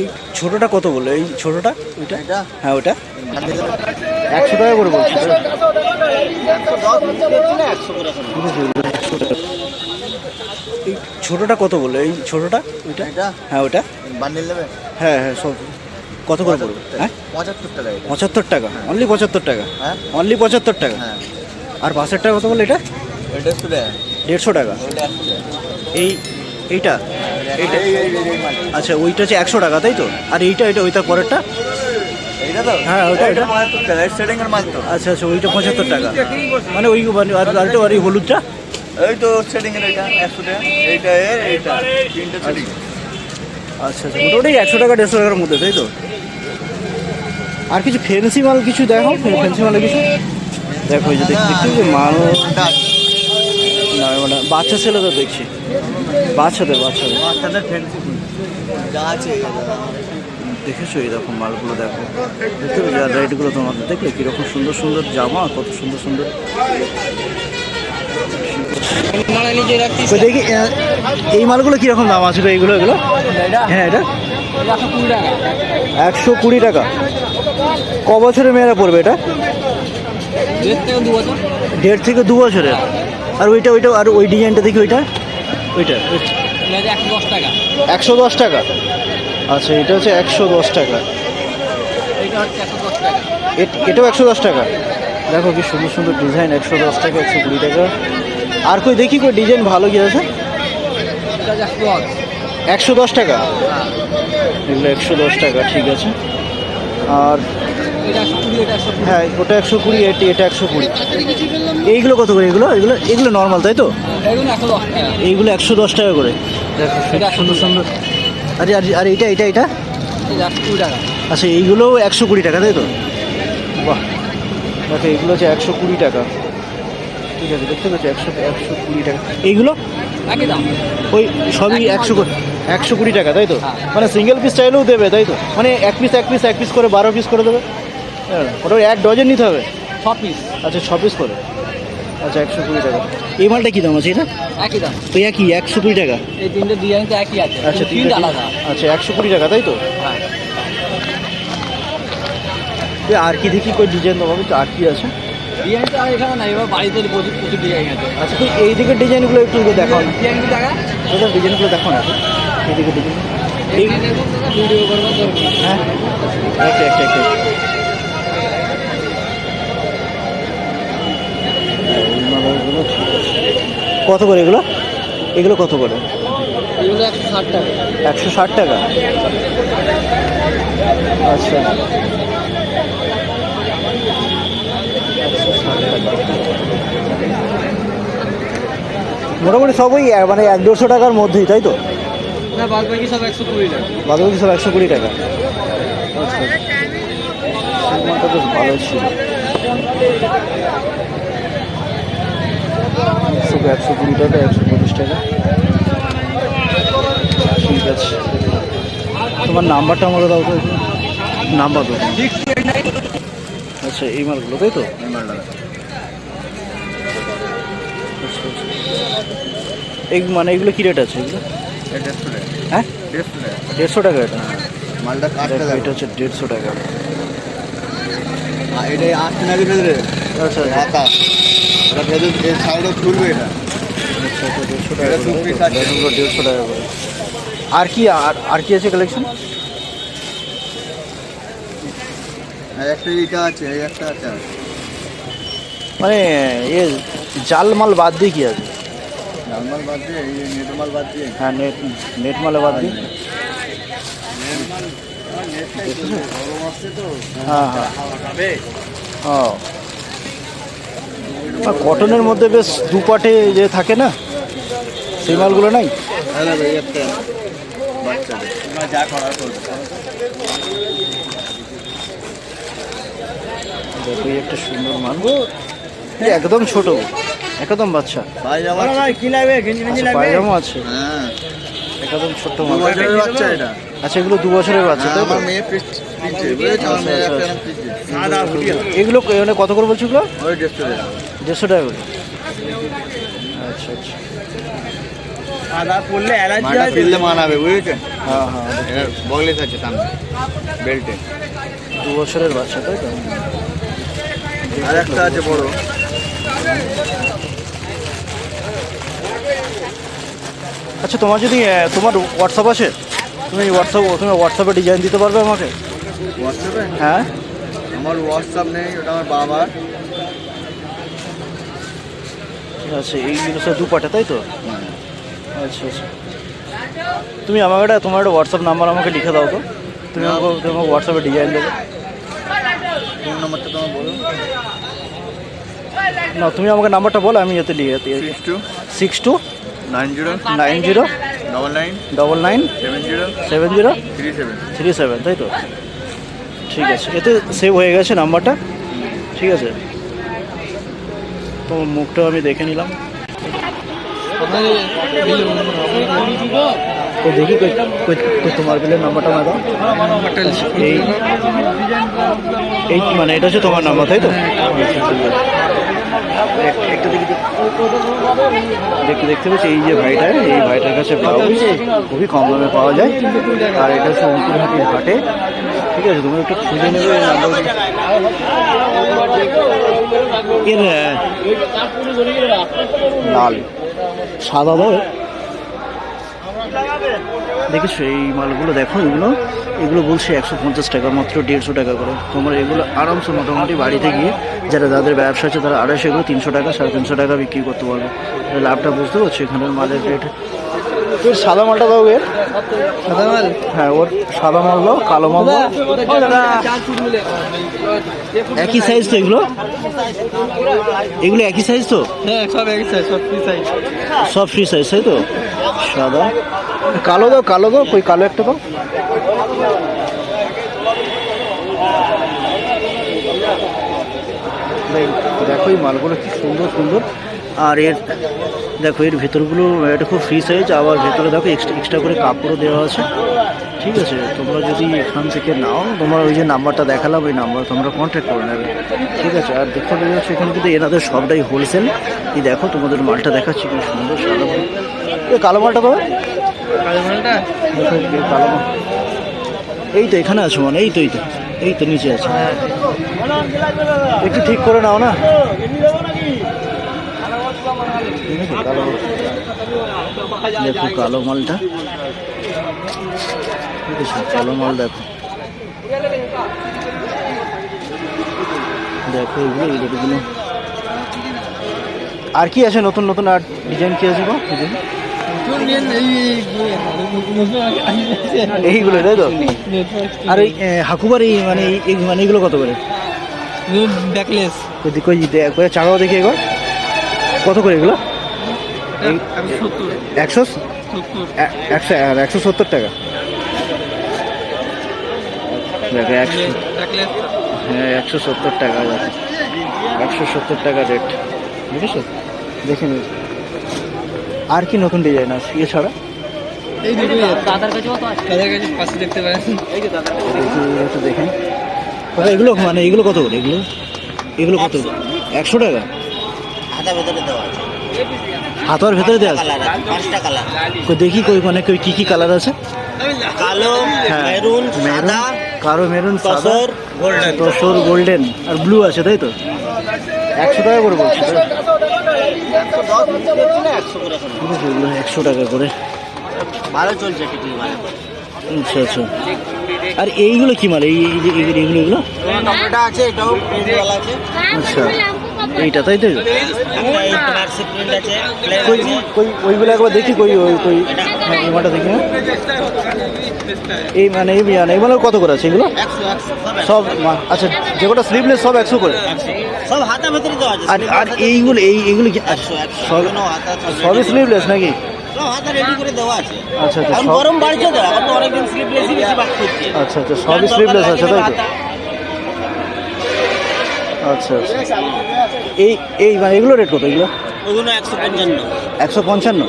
এই ছোটোটা কত বলল? এই ছোটোটা? ওইটা? হ্যাঁ ওটা একশো টাকা করে বলছি। ছোটোটা কত বলল? এই ছোটোটা? ওইটা? হ্যাঁ ওটা হ্যাঁ হ্যাঁ সব। কত করে পড়বে? হ্যাঁ? পঁচাত্তর টাকা এটা। পঁচাত্তর টাকা? অনলি পঁচাত্তর টাকা? হ্যাঁ। অনলি পঁচাত্তর টাকা? হ্যাঁ। আর বাসেরটা কত বলল এটা? দেড়শো টাকা। টাকা এই এইটা? আচ্ছা ওইটা হচ্ছে একশো টাকা তাই তো? আর এইটা এটা ওইটার পরেরটা? হ্যাঁ, ওইটা, এটা ওইটা। আচ্ছা আচ্ছা ওইটা পঁচাত্তর টাকা। মানে ওই মানে আর এই হলুদটা? এই তো সেটিং এর এটা একশো টাকা। এইটা এর এইটা তিনটে সেটিং আচ্ছা আচ্ছা মোটামুটি একশো টাকা দেড়শো টাকার মধ্যে তাই তো? আর কিছু ফেন্সি মাল কিছু দেখো ফেন্সি মালে কিছু? দেখো এই যে যে মাল না মানে বাচ্চা ছেলে তো দেখছি। বাচ্চাদের বাচ্চাদের। বাচ্চাদের ফ্যান্সি যা আছে দেখেছ এই রকম মালগুলো দেখো। দেখতে আর রাইডগুলো তোমাদের দেখলে কীরকম সুন্দর সুন্দর জামা কত সুন্দর সুন্দর। দেখি এই মালগুলো কীরকম দাম আছে এইগুলো এগুলো? হ্যাঁ এটা। একশো কুড়ি টাকা। ক বছরের মেয়েরা পড়বে এটা? দেড় থেকে দু বছরের। আর ওইটা ওইটা আর ওই ডিজাইনটা দেখি ওইটা? ওইটা একশো দশ টাকা। আচ্ছা এটা হচ্ছে একশো দশ টাকা। এট- এটাও একশো দশ টাকা? দেখো কি সুন্দর সুন্দর ডিজাইন একশো দশ টাকা একশো কুড়ি টাকা। আর কই দেখি কই ডিজাইন ভালো কি আছে? একশো দশ। টাকা? এগুলো একশো দশ টাকা ঠিক আছে। আর হ্যাঁ ওটা একশো কুড়ি এটি এটা একশো কুড়ি। এইগুলো কত করে? এগুলো এগুলো এগুলো নর্মাল তাই তো? এইগুলো একশো দশ টাকা করে। দেখো সুন্দর সুন্দর। আরে আর আর এইটা এটা এটা? আচ্ছা এইগুলোও একশো কুড়ি টাকা তাই তো? বাহ। দেখো এইগুলো হচ্ছে একশো কুড়ি টাকা। ঠিক আছে দেখতে পাচ্ছি একশো একশো কুড়ি টাকা। এইগুলো? ওই সবই একশো একশো কুড়ি টাকা তাই তো? মানে সিঙ্গেল পিস চাইলেও দেবে তাই তো? মানে এক পিস এক পিস এক পিস করে বারো পিস করে দেবে? হ্যাঁ ওটা এক ডজন নিতে হবে ছ পিস আচ্ছা ছ পিস করে আচ্ছা একশো কুড়ি টাকা এই মালটা কী দাম আছে এটা একই দাম ওই একই একশো কুড়ি টাকা এই তিনটে ডিজাইন তো একই আছে আচ্ছা তিনটে আলাদা আচ্ছা একশো কুড়ি টাকা তাই তো হ্যাঁ আর কি দেখি কই ডিজাইন দেবো আর কি আছে ডিজাইন তো আর এখানে এবার বাড়িতে প্রচুর প্রচুর ডিজাইন আছে আচ্ছা তুই এই দিকের ডিজাইনগুলো একটু দেখাও না ডিজাইন কি টাকা ডিজাইনগুলো দেখো না এই দিকের ডিজাইন ভিডিও করব হ্যাঁ একটা একটা একটা এই মালাগুলো ঠিক আছে। কত করে এগুলো? এগুলো কত করে? একশো ষাট টাকা। আচ্ছা। মোটামুটি সবই মানে এক দেড়শো টাকার মধ্যেই তাই তো? না বাদ বাকি সব একশো কুড়ি টাকা। সব একশো কুড়ি টাকা। আচ্ছা। বেশ ভালো ছিল। একশো একশো কুড়ি টাকা একশো পঁচিশ টাকা। ঠিক আছে। তোমার নাম্বারটা আমাকে দাও তো নাম্বার দাও। আচ্ছা এই মালগুলো তাই তো? এই মানে এগুলো কী রেট আছে এগুলো? হ্যাঁ? দেড়শো টাকা। এটা। মালটা এটা হচ্ছে দেড়শো টাকা। এটা আচ্ছা আচ্ছা। এটা ভেতরে এই সাইডে খুলবে এটা। দেড়শো টাকা এটা করে, দেড়শো টাকা করে। আর কি আর আর কি আছে কালেকশন আর একটা এইটা আছে একটা আছে মানে এ জাল মাল বাদ দিয়ে কি আছে? নর্মাল বাদ দিয়ে এই নেট মাল বাদ দিয়ে। হ্যাঁ নেট নেটমালে বাদ দিয়ে। হ্যাঁ হ্যাঁ ও আর কটনের মধ্যে বেশ দুপাটে যে থাকে না সেই মালগুলো নাই? একটা সুন্দর মাল। একদম ছোট একদম বাচ্চা। পায়জামা আচ্ছা, পায়জামা আছে। হ্যাঁ একদম মাল। বাচ্চা এটা। আচ্ছা এগুলো দু বছরের বাচ্চা তাই আচ্ছা, একটা আচ্ছা। এগুলো মানে কত করে বলছো ওই দেড়শো টাকা করে। আচ্ছা আচ্ছা। পড়লে অ্যালার্জি হয় মানাবে বুঝেছেন হ্যাঁ হ্যাঁ। এর বগলেস আছে সামনে বেল্টে। দু বছরের বাচ্চা তাই তো? আর একটা আছে বড়। আচ্ছা তোমার যদি তোমার হোয়াটসঅ্যাপ আছে? তুমি হোয়াটসঅ্যাপ তুমি হোয়াটসঅ্যাপে ডিজাইন দিতে পারবে আমাকে? হোয়াটসঅ্যাপে হ্যাঁ। আমার হোয়াটসঅ্যাপ নেই ওটা আমার বাবার। ঠিক আছে এইগুলো সব দু পাটে তাই তো? আচ্ছা আচ্ছা। তুমি আমাকে একটা তোমার একটা হোয়াটসঅ্যাপ নাম্বার আমাকে লিখে দাও তো। তুমি আমাকে তুমি আমাকে হোয়াটসঅ্যাপে ডিজাইন দেবে। ফোন নাম্বারটা তোমার বলো। না তুমি আমাকে নাম্বারটা বলো আমি এতে লিখে six two six two nine zero nine zero double nine double nine seven zero seven zero three seven three seven তাই তো? ঠিক আছে এতে সেভ হয়ে গেছে নাম্বারটা। ঠিক আছে। তোমার মুখটাও আমি দেখে নিলাম। তো দেখি তোমার বিলের নাম্বারটা না এই এই মানে এটা হচ্ছে তোমার নাম্বার, তাই তো? দেখি, দেখতে দেখতে পাচ্ছি, এই যে ভাইটা, এই ভাইটার কাছে ব্লাউজ, খুবই কম দামে পাওয়া যায়। আর এটা হচ্ছে অঙ্কুরহাটির হাটে। ঠিক আছে তুমি একটু খুঁজে নেবে। এর লাল। সাদা দাও। দেখেছ এই মালগুলো দেখো এগুলো? এগুলো বলছে একশো পঞ্চাশ টাকা মাত্র দেড়শো টাকা করে। তোমার এগুলো আরামসে মোটামুটি বাড়িতে গিয়ে যারা যাদের ব্যবসা আছে তারা আড়াইশো এগুলো তিনশো টাকা সাড়ে তিনশো টাকা বিক্রি করতে পারবে। লাভটা বুঝতে পারছ এখানের মালের রেট এর সাদা মালটা দাও এর সাদা মাল? হ্যাঁ ওর সাদা মাল দাও কালো মাল দাও। একই সাইজ তো এগুলো? এগুলো একই সাইজ তো? হ্যাঁ সব এক সাইজ সব ফ্রি সাইজ সব ফ্রি সাইজ তাই তো? সাদা। কালো দাও কালো দাও কই কালো একটা দাও। দেখো এই মালগুলো কি সুন্দর সুন্দর। আর এর দেখো এর ভেতরগুলো এটা খুব ফ্রি সাইজ আবার ভেতরে দেখো এক্সট্রা এক্সট্রা করে কাপড়ও দেওয়া আছে। ঠিক আছে তোমরা যদি এখান থেকে নাও তোমার ওই যে নাম্বারটা দেখালাম ওই নাম্বার তোমরা কন্ট্যাক্ট করে নেবে। ঠিক আছে আর দেখতে পেয়ে যাচ্ছ এখানে কিন্তু এনাদের সবটাই হোলসেল এই দেখো তোমাদের মালটা দেখাচ্ছি কি সুন্দর সাদা কালো মালটা পাবে? কালো মালটা? এই কালো মাল। এই তো এখানে আছো মানে এই তো এই তো এই তো নিচে আছে। একটু ঠিক করে নাও না? কালো দেখো কালো মালটা। কালো মাল দেখো। দেখো এগুলো এই রেটগুলো আর কি আছে নতুন নতুন আর ডিজাইন কি আছে গো? ডিজাইন এইগুলো তাই তো? আর এই হাকুবার এই মানে এই- মানে এগুলো কত করে? ব্যাকলেস কই কই চাকাও দেখি এগুলো কত করে এগুলো? এই- একশো? সত্তর। একশো আর একশো সত্তর টাকা। দেখো একশো। হ্যাঁ একশো সত্তর টাকা একশো সত্তর টাকা রেট। বুঝেছ? দেখে নিন আর কি নতুন ডিজাইন আছে এছাড়া? এই দুটো দাদার কাছে কত আছে? দাদার কাছে পাশে দেখতে পারেন। এই যে দাদার কাছে। একটু একটু দেখে নিন। এগুলো মানে এগুলো কত করে? এগুলো? এগুলো কত? একশো টাকা? হাতা ভেতরে দেওয়া আছে। হাতার ভেতরে দেওয়া আছে? কালার পাঁচটা কালার। কই দেখি কই মানে কই কি কি কালার আছে? কালো হ্যাঁ মেরুন সাদা কালো মেরুন সাদা গোল্ডেন তসর গোল্ডেন আর ব্লু আছে তাই তো? একশো টাকা করে বলছি? একশো টাকা করে। ভালো চলছে মানে আচ্ছা আচ্ছা। আর এইগুলো কি মাল? এই এই যে এগুলো আছে এটাও আছে। আচ্ছা। এইটা তাই তো? ওইগুলো একবার দেখি কই ওই কই হ্যাঁ, দেখি না এই মানে এই মানে এগুলো কত করে আছে এগুলো? সব আচ্ছা যে কটা স্লিভলেস সব একশো করে? সব হাতা ভেতরে দেওয়া আছে আর আর এইগুলো এই এগুলো কি একশো সব সবই স্লিভলেস নাকি? আচ্ছা আচ্ছা সব তো তো আচ্ছা আচ্ছা স্লিভলেস আছে তাই তো? আচ্ছা আচ্ছা। এই এই মানে এগুলো রেট কত এগুলো? ওগুলো একশো পঞ্চান্ন। একশো পঞ্চান্ন?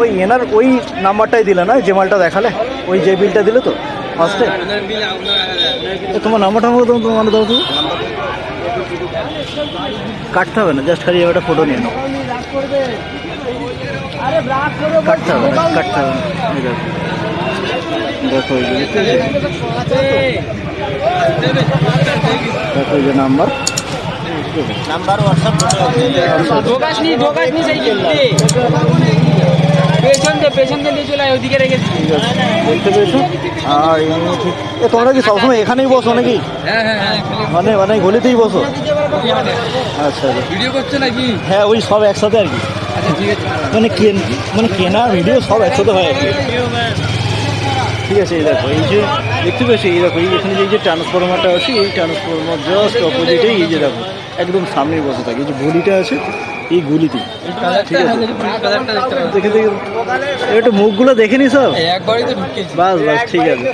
ওই এনার ওই নাম্বারটাই দিলে না যে মালটা দেখালে? ওই যে বিলটা দিলে তো? ফার্স্টে তোমার নাম্বারটা আমাকে তোমার দাও তুমি কাটতে হবে না জাস্ট খালি একটা ফটো নিয়ে নাও। কাটতে হবে না কাটতে হবে না। দেখো। দেখো এই যে নাম্বার নাম্বার হোয়াটসঅ্যাপ ঢোকাস নি ঢোকাস নি সেই গেটে পেছন দিয়ে নিয়ে চলে ওদিকে রেখেছি দেখতে পেয়েছ? আর এমনি ঠিক তোমরা কি সবসময় এখানেই বসো নাকি? হ্যাঁ হ্যাঁ হ্যাঁ মানে মানে গলিতেই বসো? আচ্ছা আচ্ছা। ভিডিও করছ নাকি? হ্যাঁ ওই সব একসাথে আর কি। আচ্ছা মানে কেন মানে কেনা ভিডিও সব একসাথে হয় আর কি। ঠিক আছে এই দেখো এই যে দেখতে পেয়েছি এই দেখো এই এখানে যে ট্রান্সফরমারটা আছে এই ট্রান্সফরমার জাস্ট অপোজিটে এই যে দেখো একদম সামনেই বসে থাকে। এই যে গুলিটা আছে এই গুলিতেই ঠিক আছে। পাচ্ছি? দেখে দেখে। একটু মুখগুলো দেখে নি সব? বাস বাস ঠিক আছে।